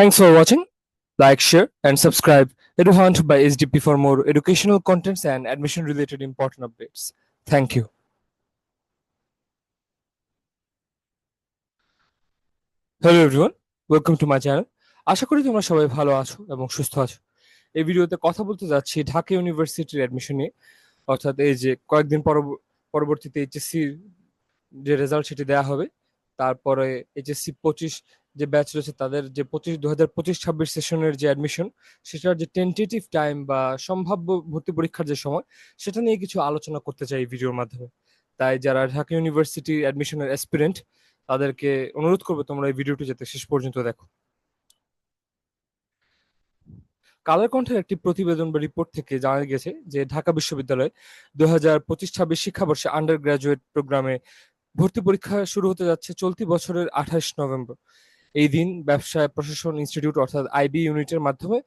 Thanks for watching. Like, share, and subscribe EduHunt by SDP for more educational contents and admission related important updates. Thank you. Hello everyone welcome to my channel আশা করি তোমরা সবাই ভালো আছো এবং সুস্থ আছো এই ভিডিওতে কথা বলতে যাচ্ছি ঢাকা ইউনিভার্সিটির অ্যাডমিশন নিয়ে অর্থাৎ এই যে কয়েকদিন পরব- পরবর্তীতে এইচএসসির যে রেজাল্ট সেটি দেওয়া হবে তারপরে এইচএসসি পঁচিশ যে ব্যাচ রয়েছে তাদের যে পঁচিশ দু হাজার পঁচিশ, ছাব্বিশ সেশনের যে অ্যাডমিশন সেটার যে টেন্টেটিভ টাইম বা সম্ভাব্য ভর্তি পরীক্ষার যে সময়, সেটা নিয়ে কিছু আলোচনা করতে চাই ভিডিওর মাধ্যমে। তাই যারা ঢাকা ইউনিভার্সিটি অ্যাডমিশনের অ্যাসপিরেন্ট তাদেরকে অনুরোধ করব তোমরা এই ভিডিওটি যাতে শেষ পর্যন্ত দেখো। কালার কণ্ঠের একটি প্রতিবেদন বা রিপোর্ট থেকে জানা গেছে যে ঢাকা বিশ্ববিদ্যালয় দু হাজার পঁচিশ, ছাব্বিশ শিক্ষাবর্ষে আন্ডার গ্রাজুয়েট প্রোগ্রামে ভর্তি পরীক্ষা শুরু হতে যাচ্ছে চলতি বছরের আঠাশ নভেম্বর। এই দিন ব্যবসায় প্রশাসন ইনস্টিটিউট অর্থাৎ আইবি ইউনিটের মাধ্যমে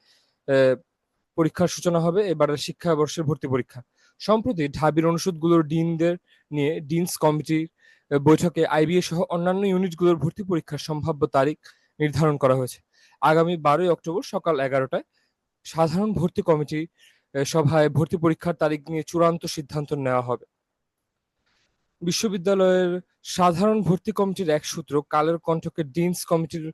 পরীক্ষার সূচনা হবে এবারের শিক্ষাবর্ষের ভর্তি পরীক্ষা। সম্প্রতি ঢাবির অনুষদগুলোর ডিনদের নিয়ে ডিনস কমিটির বৈঠকে আইবিএ সহ অন্যান্য ইউনিটগুলোর ভর্তি পরীক্ষার সম্ভাব্য তারিখ নির্ধারণ করা হয়েছে। আগামী বারোই অক্টোবর সকাল এগারোটায় সাধারণ ভর্তি কমিটি সভায় ভর্তি পরীক্ষার তারিখ নিয়ে চূড়ান্ত সিদ্ধান্ত নেওয়া হবে। বিশ্ববিদ্যালয়ের সাধারণ ভর্তি কমিটির এক সূত্র কালের কণ্ঠকে ডিনস কমিটির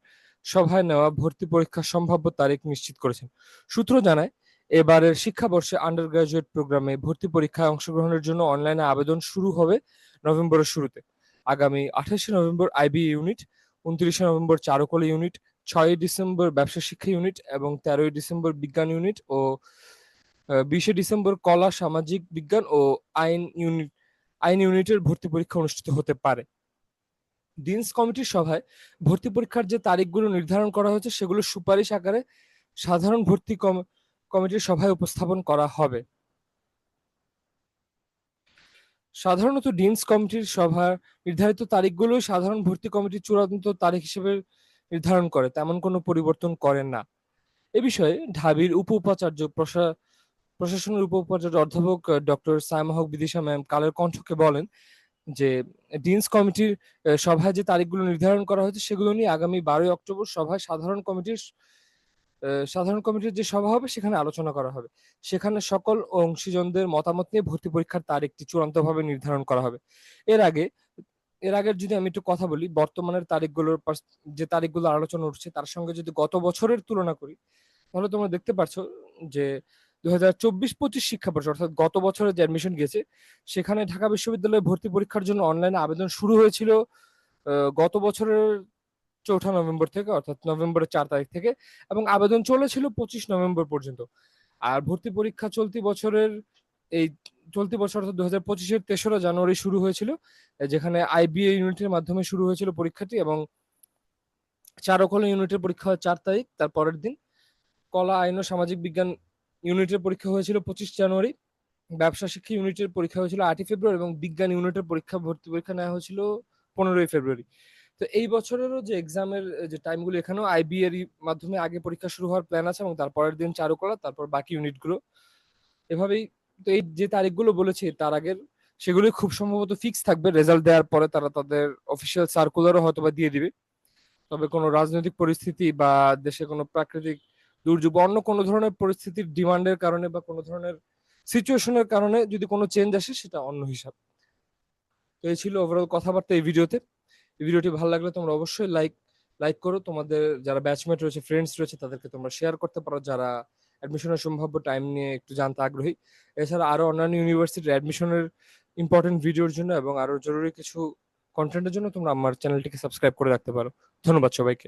সভায় নেওয়া ভর্তি পরীক্ষার সম্ভাব্য তারিখ নিশ্চিত করেছেন। সূত্র জানায়, এবারের শিক্ষাবর্ষে আন্ডার গ্রাজুয়েট প্রোগ্রামে ভর্তি পরীক্ষায় অংশগ্রহণের জন্য অনলাইনে আবেদন শুরু হবে নভেম্বরের শুরুতে। আগামী আঠাশে নভেম্বর আইবি ইউনিট, উনত্রিশে নভেম্বর চারুকলা ইউনিট, ছয়ই ডিসেম্বর ব্যবসা শিক্ষা ইউনিট এবং তেরোই ডিসেম্বর বিজ্ঞান ইউনিট ও বিশে ডিসেম্বর কলা সামাজিক বিজ্ঞান ও আইন ইউনিট আইন ইউনিটের ভর্তি পরীক্ষা অনুষ্ঠিত হতে পারে। ডিনস কমিটির সভায় ভর্তি পরীক্ষার যে তারিখগুলো নির্ধারণ করা হয়েছে, সেগুলো সুপারিশ আকারে সাধারণ ভর্তি কমিটির সভায় উপস্থাপন করা হবে। সাধারণত ডিনস কমিটির সভা নির্ধারিত তারিখগুলো সাধারণ ভর্তি কমিটির চূড়ান্ত তারিখ হিসেবে নির্ধারণ করে, তেমন কোনো পরিবর্তন করেন না। এ বিষয়ে ঢাবির উপ উপাচার্য প্রশাসনের উপ উপাচার্য অধ্যাপক ডক্টর সাইমা হক বিদিশা ম্যাম কালের কণ্ঠকে বলেন যে, ডিনস কমিটির সভায় যে তারিখগুলো নির্ধারণ করা হয়েছে সেগুলো নিয়ে আগামী বারোই অক্টোবর সভায় সাধারণ কমিটির সাধারণ কমিটির যে সভা হবে সেখানে আলোচনা করা হবে। সেখানে সকল অংশীজনদের মতামত নিয়ে ভর্তি পরীক্ষার তারিখটি চূড়ান্তভাবে নির্ধারণ করা হবে। এর আগে, এর আগের যদি আমি একটু কথা বলি, বর্তমানের তারিখগুলোর যে তারিখগুলো আলোচনা উঠছে, তার সঙ্গে যদি গত বছরের তুলনা করি, তাহলে তোমরা দেখতে পারছ যে দুই হাজার চব্বিশ পঁচিশ অর্থাৎ গত বছরে যে অ্যাডমিশন গেছে সেখানে ঢাকা বিশ্ববিদ্যালয়ে ভর্তি পরীক্ষার জন্য অনলাইনে আবেদন শুরু হয়েছিল গত বছরের চৌঠা নভেম্বর থেকে, অর্থাৎ নভেম্বরের চার তারিখ থেকে, এবং আবেদন চলেছিল পঁচিশ নভেম্বর পর্যন্ত। আর ভর্তি পরীক্ষা চলতি বছরের এই, চলতি বছর, অর্থাৎ দু হাজার পঁচিশের তেসরা জানুয়ারি শুরু হয়েছিল, যেখানে আইবিএ ইউনিটের মাধ্যমে শুরু হয়েছিল পরীক্ষাটি, এবং চারুকলা ইউনিটের পরীক্ষা হয় চার তারিখ তার পরের দিন। কলা, আইন ও সামাজিক বিজ্ঞান ইউনিটের পরীক্ষা হয়েছিল পঁচিশ জানুয়ারি। ব্যবসা শিক্ষা ইউনিটের পরীক্ষা হয়েছিল আটই ফেব্রুয়ারি এবং বিজ্ঞান ইউনিটের পরীক্ষা, ভর্তি পরীক্ষা নেওয়া হয়েছিল পনেরোই ফেব্রুয়ারি। তো এই বছরেরও যে এক্সামের যে টাইমগুলো এখানেও আইবি এর মাধ্যমে আগে পরীক্ষা শুরু হওয়ার প্ল্যান আছে এবং তারপরের দিন চারু চারুকলা, তারপর বাকি ইউনিটগুলো। এভাবেই তো এই যে তারিখগুলো বলেছি, তার আগের সেগুলোই খুব সম্ভবত ফিক্স থাকবে। রেজাল্ট দেওয়ার পরে তারা তাদের অফিসিয়াল সার্কুলারও হয়তো বা দিয়ে দিবে। তবে কোনো রাজনৈতিক পরিস্থিতি বা দেশে কোনো প্রাকৃতিক দুর্যোগ অন্য কোনো ধরনের পরিস্থিতির ডিমান্ডের কারণে বা কোনো ধরনের সিচুয়েশনের কারণে যদি কোনো চেঞ্জ আসে, সেটা অন্য হিসাব। তো এই ছিল ওভারঅল কথাবার্তা এই ভিডিওতে। এই ভিডিওটি ভালো লাগলে তোমরা অবশ্যই লাইক লাইক করো। তোমাদের যারা ব্যাচমেট রয়েছে ফ্রেন্ডস রয়েছে, তাদেরকে তোমরা শেয়ার করতে পারো। যারা অ্যাডমিশনের সম্ভাব্য টাইম নিয়ে একটু জানতে আগ্রহী। এছাড়া আরও অন্যান্য ইউনিভার্সিটির অ্যাডমিশনের ইম্পর্টেন্ট ভিডিওর জন্য এবং আরও জরুরি কিছু কন্টেন্টের জন্য তোমরা আমার চ্যানেলটিকে সাবস্ক্রাইব করে রাখতে পারো। ধন্যবাদ সবাইকে।